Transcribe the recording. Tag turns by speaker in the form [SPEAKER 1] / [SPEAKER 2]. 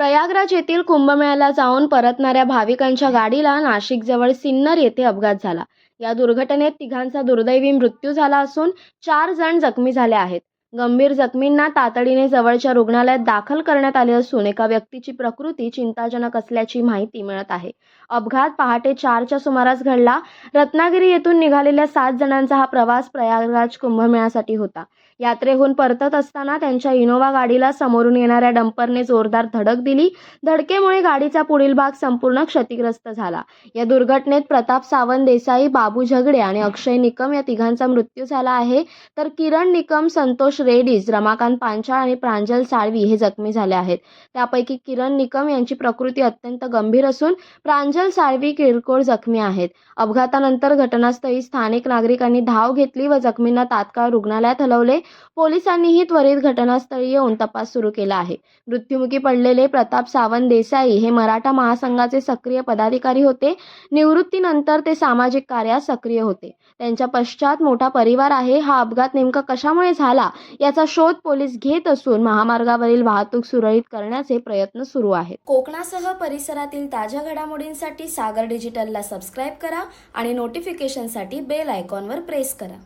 [SPEAKER 1] प्रयागराज येथील कुंभमेळ्याला जाऊन परतणाऱ्या भाविकांच्या गाडीला नाशिकजवळ सिन्नर येथे अपघात झाला. या दुर्घटनेत तिघांचा दुर्दैवी मृत्यू झाला असून चार जण जखमी झाले आहेत. गंभीर जखमींना तातडीने जवळच्या रुग्णालयात दाखल करण्यात आले असून एका व्यक्तीची प्रकृती चिंताजनक असल्याची माहिती मिळत आहे. अपघात पहाटे चारच्या सुमारास घडला. रत्नागिरी येथून निघालेल्या सात जणांचा हा प्रवास प्रयागराज कुंभमेळ्यासाठी होता. यात्रेहून परतत असताना त्यांच्या इनोव्हा गाडीला समोरून येणाऱ्या डंपरने जोरदार धडक दिली. धडकेमुळे गाडीचा पुढील भाग संपूर्ण क्षतिग्रस्त झाला. या दुर्घटनेत प्रताप सावंत देसाई बाबू झगडे आणि अक्षय निकम या तिघांचा मृत्यू झाला आहे. तर किरण निकम संतोष रेड्डीज रमाकांत पांचाळ आणि प्रांजल साळवी हे जखमी झाले आहेत. त्यापैकी किरण निकम यांची प्रकृती अत्यंत गंभीर असून प्रांजल साळवी किरकोळ जखमी आहेत. अपघातानंतर घटनास्थळी स्थानिक नागरिकांनी धाव घेतली व जखमींना तात्काळ रुग्णालयात हलवले. पोलिसांनीही त्वरित घटनास्थळी येऊन तपास सुरू केला आहे. मृत्युमुखी पडलेले प्रताप सावंत देसाई हे मराठा महासंघाचे सक्रिय पदाधिकारी होते. निवृत्तीनंतर ते सामाजिक कार्यात सक्रिय होते. त्यांच्या पश्चात मोठा परिवार आहे. हा अपघात नेमका कशामुळे झाला? याचा शोध पोलीस घेत असून महामार्गावरील वाहतूक सुरळीत करण्याचे प्रयत्न सुरू आहेत. कोकणासह परिसरातील ताज्या घडामोडींसाठी सागर डिजिटलला सबस्क्राईब करा आणि नोटिफिकेशनसाठी बेल आयकॉनवर प्रेस करा.